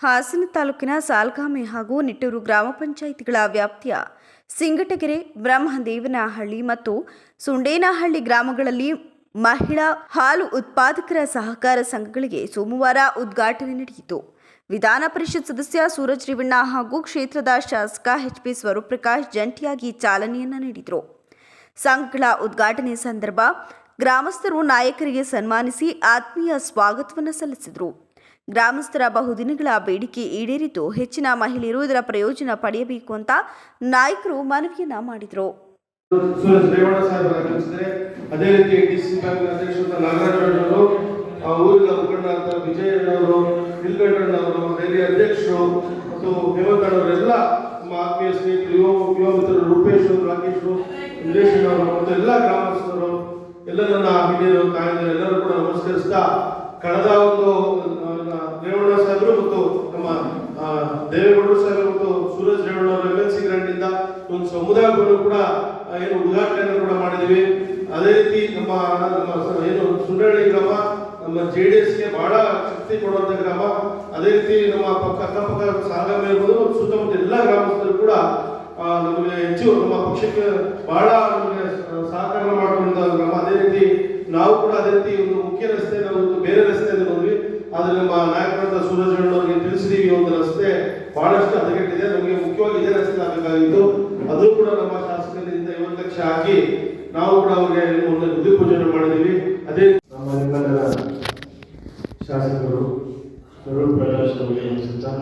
ಹಾಸನ ತಾಲೂಕಿನ ಸಾಲ್ಗಾಮೆ ಹಾಗೂ ನಿಟ್ಟೂರು ಗ್ರಾಮ ಪಂಚಾಯಿತಿಗಳ ವ್ಯಾಪ್ತಿಯ ಸಿಂಗಟಗೆರೆ, ಬ್ರಹ್ಮದೇವನಹಳ್ಳಿ ಮತ್ತು ಸುಂಡೇನಹಳ್ಳಿ ಗ್ರಾಮಗಳಲ್ಲಿ ಮಹಿಳಾ ಹಾಲು ಉತ್ಪಾದಕರ ಸಹಕಾರ ಸಂಘಗಳಿಗೆ ಸೋಮವಾರ ಉದ್ಘಾಟನೆ ನಡೆಯಿತು. ವಿಧಾನ ಪರಿಷತ್ ಸದಸ್ಯ ಸೂರಜ್ ರೇವಣ್ಣ ಹಾಗೂ ಕ್ಷೇತ್ರದ ಶಾಸಕ ಎಚ್ಪಿ ಸ್ವರೂಪ್ರಕಾಶ್ ಜಂಟಿಯಾಗಿ ಚಾಲನೆಯನ್ನು ನೀಡಿದರು. ಸಂಘಗಳ ಉದ್ಘಾಟನೆ ಸಂದರ್ಭ ಗ್ರಾಮಸ್ಥರು ನಾಯಕರಿಗೆ ಸನ್ಮಾನಿಸಿ ಆತ್ಮೀಯ ಸ್ವಾಗತವನ್ನು ಸಲ್ಲಿಸಿದರು. ಗ್ರಾಮಸ್ಥರ ಬಹುದಿನಗಳ ಬೇಡಿಕೆ ಈಡೇರಿದ್ದು ಹೆಚ್ಚಿನ ಮಹಿಳೆಯರು ಇದರ ಪ್ರಯೋಜನ ಪಡೆಯಬೇಕು ಅಂತ ನಾಯಕರು ಮನವಿಯನ್ನ ಮಾಡಿದರು. ಅದೇ ರೀತಿ ಡಿಸಿ ಬ್ಯಾಂಕ್ ಅಧ್ಯಕ್ಷರಾದ ಆ ಊರಿನ ಮುಖಂಡ ಅಂತ ವಿಜಯಣ್ಣವರು ನಿಲ್ಕಂಠಣ್ಣವರು ಡೈರಿ ಅಧ್ಯಕ್ಷರು ಮತ್ತು ಹೇಮಂತಣ್ಣವರೆಲ್ಲ ನಮ್ಮ ಆತ್ಮೀಯ ಸ್ನೇಹಿತರು, ಯುವ ಯುವ ಮಿತ್ರರು ರೂಪೇಶ್ ರಾಕೇಶ್ ವಿಜೇಶ್ ಅವರು ಮತ್ತು ಎಲ್ಲ ಗ್ರಾಮಸ್ಥರು ಎಲ್ಲ ನನ್ನ ಹಿರಿಯರು, ತಾಯಂದಿರು ಎಲ್ಲರೂ ಕೂಡ ನಮಸ್ಕರಿಸ್ತಾ ಕಳೆದ ಒಂದು ರೇವಣ್ಣ ಸಾಹೇಬರು ಮತ್ತು ನಮ್ಮ ದೇವೇಗೌಡರು ಸಾಹೇಬರು ಮತ್ತು ಸೂರಜ್ ರೇವಣ್ಣ ಅವರು ಎಲ್ ಸಿ ಗ್ರಾಂಟಿಂದ ಒಂದು ಸಮುದಾಯವನ್ನು ಕೂಡ ಏನು ಉದ್ಘಾಟನೆಯನ್ನು ಕೂಡ ಮಾಡಿದ್ವಿ ಅದೇ ರೀತಿ ನಮ್ಮ ನಮ್ಮ ಏನು ಸುಂಡಳ್ಳಿ ಗ್ರಾಮ, ನಮ್ಮ ಜೆ ಡಿ ಎಸ್ಗೆ ಬಹಳ ಶಕ್ತಿ ಕೊಡುವಂತ ಗ್ರಾಮ. ಅದೇ ರೀತಿ ನಮ್ಮ ಪಕ್ಕ, ಅಕ್ಕಪಕ್ಕ ಸಾಗಮ ಇರ್ಬೋದು ಮತ್ತು ಸುತ್ತಮುತ್ತ ಎಲ್ಲ ಗ್ರಾಮಸ್ಥರು ಕೂಡ ನಮಗೆ ಹೆಚ್ಚು ನಮ್ಮ ಪಕ್ಷಕ್ಕೆ ಬಹಳ ನಮಗೆ ಸಹಕಾರ ಮಾಡುವಂತ ಗ್ರಾಮ. ಅದೇ ರೀತಿ ನಾವು ಕೂಡ ಅದೇ ರೀತಿ ಒಂದು ಬಂದ್ವಿ ನಿಮ್ಮ ನಾಯಕರಾದ ಸೂರಜ್ ಅವರಿಗೆ ತಿಳಿಸಿದೀವಿ ಒಂದು ರಸ್ತೆ ಬಹಳಷ್ಟು ಹದಗೆಟ್ಟಿದೆ. ನಮಗೆ ಮುಖ್ಯವಾಗಿ ಇದೇ ರಸ್ತೆ ಆಗಬೇಕಾಗಿತ್ತು. ಅದು ಕೂಡ ನಮ್ಮ ಶಾಸಕರಿಂದ ಐವತ್ತು ಲಕ್ಷ ಹಾಕಿ ನಾವು ಕೂಡ ಅವರಿಗೆ ಒಂದು ಬುದ್ಧಿ ಪೂಜೆ ಮಾಡಿದೀವಿ ಅದೇ ನಮ್ಮ ನಿಮ್ಮೆಲ್ಲರ ಶಾಸಕರು ತರುಣ್ ಪ್ರಕಾಶ್ ಅವರಿಗೆ ನಮಸ್ಕಾರ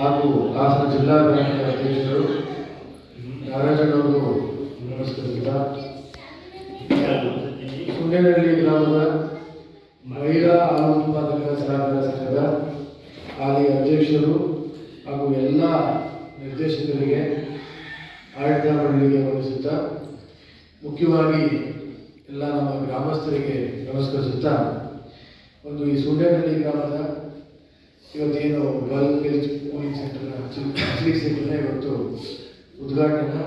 ಹಾಗೂ ಹಾಸನ ಜಿಲ್ಲಾ ಬ್ಯಾಂಕ್ ಅಧ್ಯಕ್ಷರು ನಾರಾಯಣವರು ನಮಸ್ಕರಿಸಿದ ಸುಂಡೇನಹಳ್ಳಿ ಗ್ರಾಮದ ಮಹಿಳಾ ಹಾಲು ಉತ್ಪಾದಕರ ಸಹಕಾರ ಸಂಘದ ಹಾಲಿ ಅಧ್ಯಕ್ಷರು ಹಾಗೂ ಎಲ್ಲ ನಿರ್ದೇಶಕರಿಗೆ ಆಡಳಿತ ಮಂಡಳಿಗೆ ವಂದಿಸುತ್ತಾ ಮುಖ್ಯವಾಗಿ ಎಲ್ಲ ನಮ್ಮ ಗ್ರಾಮಸ್ಥರಿಗೆ ನಮಸ್ಕರಿಸುತ್ತಾ ಒಂದು ಈ ಸೂಡೇನಹಳ್ಳಿ ಗ್ರಾಮದ ಇವತ್ತೇನು ಬಲ್ಕ್ ಮಿಲ್ಕ್ ಕೂಲಿಂಗ್ ಸೆಂಟರ್ನ ಚಿಲಿಕ್ ಸೆಂಟರ್ನ ಇವತ್ತು ಉದ್ಘಾಟನೆ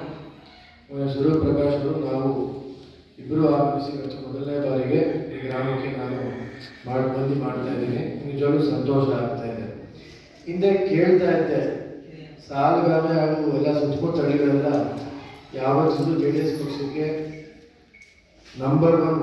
ಆ, ಸ್ವರೂಪ್ ಪ್ರಕಾಶ್ ಅವರು ನಾವು ಇಬ್ಬರು ಆಗಮಿಸಿ ಇವತ್ತು ಮೊದಲನೇ ಬಾರಿಗೆ ಈ ಗ್ರಾಮಕ್ಕೆ ನಾನು ಮಾಡಿ, ಬಂದು ಮಾಡ್ತಾ ಇದ್ದೀನಿ. ನಿಜವಾಗ್ಲೂ ಸಂತೋಷ ಆಗ್ತಾ ಇದೆ. ಹಿಂದೆ ಕೇಳ್ತಾ ಇದ್ದೆ, ಸಾಲು ಗ್ರಾಮ ಹಾಗೂ ಎಲ್ಲ ಸುತ್ತಮುತ್ತ ಹಳ್ಳಿಗಳೆಲ್ಲ ಯಾವತ್ತಿದ್ರು ಜೆ ಡಿ ಎಸ್ ಪಕ್ಷಕ್ಕೆ ನಂಬರ್ ಒನ್